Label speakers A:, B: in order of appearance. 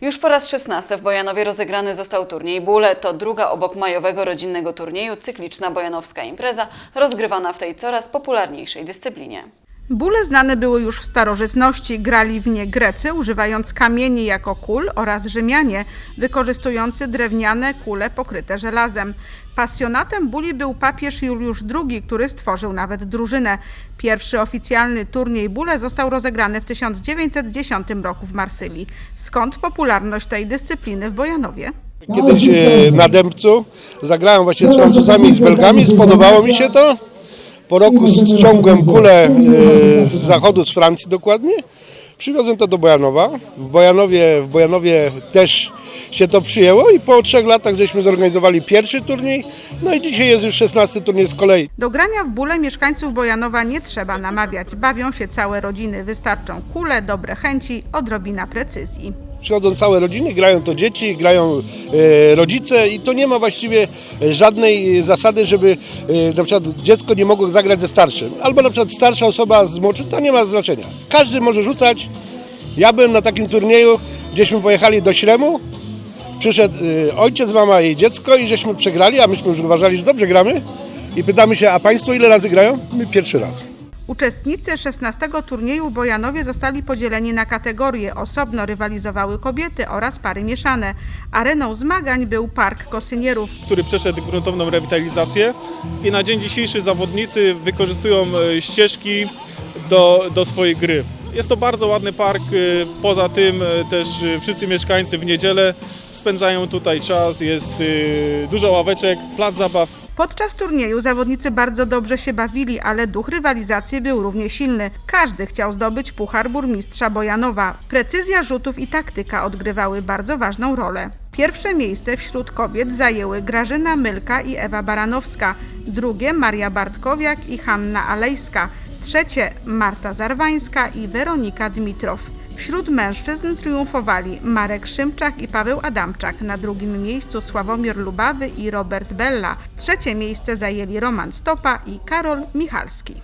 A: Już po raz 16 w Bojanowie rozegrany został turniej Bóle. To druga obok majowego rodzinnego turnieju cykliczna bojanowska impreza, rozgrywana w tej coraz popularniejszej dyscyplinie.
B: Bóle znane były już w starożytności, grali w nie Grecy, używając kamieni jako kul oraz Rzymianie, wykorzystujący drewniane kule pokryte żelazem. Pasjonatem bóli był papież Juliusz II, który stworzył nawet drużynę. Pierwszy oficjalny turniej bóle został rozegrany w 1910 roku w Marsylii. Skąd popularność tej dyscypliny w Bojanowie?
C: Kiedyś e, na Dębcu zagrałem właśnie z Francuzami i z Belgami, spodobało mi się to. Po roku ściągłem kulę e, z zachodu, z Francji dokładnie. Przywiozłem to do Bojanowa. W Bojanowie, w Bojanowie też się to przyjęło i po trzech latach żeśmy zorganizowali pierwszy turniej. No i dzisiaj jest już 16 turniej z kolei.
B: Do grania w bóle mieszkańców Bojanowa nie trzeba namawiać. Bawią się całe rodziny. Wystarczą kule, dobre chęci, odrobina precyzji.
C: Przychodzą całe rodziny, grają to dzieci, grają e, rodzice i to nie ma właściwie żadnej zasady, żeby e, na przykład dziecko nie mogło zagrać ze starszym. Albo na przykład starsza osoba z młodszym, to nie ma znaczenia. Każdy może rzucać. Ja byłem na takim turnieju, gdzieśmy pojechali do Śremu, przyszedł e, ojciec, mama i dziecko i żeśmy przegrali, a myśmy już uważali, że dobrze gramy. I pytamy się, a państwo ile razy grają? My pierwszy raz.
B: Uczestnicy 16 turnieju Bojanowie zostali podzieleni na kategorie. Osobno rywalizowały kobiety oraz pary mieszane. Areną zmagań był Park Kosynierów.
D: który przeszedł gruntowną rewitalizację i na dzień dzisiejszy zawodnicy wykorzystują e, ścieżki do, do swojej gry. Jest to bardzo ładny park, e, poza tym e, też e, wszyscy mieszkańcy w niedzielę spędzają tutaj czas, jest dużo ławeczek, plac zabaw.
B: Podczas turnieju zawodnicy bardzo dobrze się bawili, ale duch rywalizacji był równie silny. Każdy chciał zdobyć puchar burmistrza Bojanowa. Precyzja rzutów i taktyka odgrywały bardzo ważną rolę. Pierwsze miejsce wśród kobiet zajęły Grażyna Mylka i Ewa Baranowska, drugie Maria Bartkowiak i Hanna Alejska, trzecie Marta Zarwańska i Weronika Dmitrow. Wśród mężczyzn triumfowali Marek Szymczak i Paweł Adamczak, na drugim miejscu Sławomir Lubawy i Robert Bella, trzecie miejsce zajęli Roman Stopa i Karol Michalski.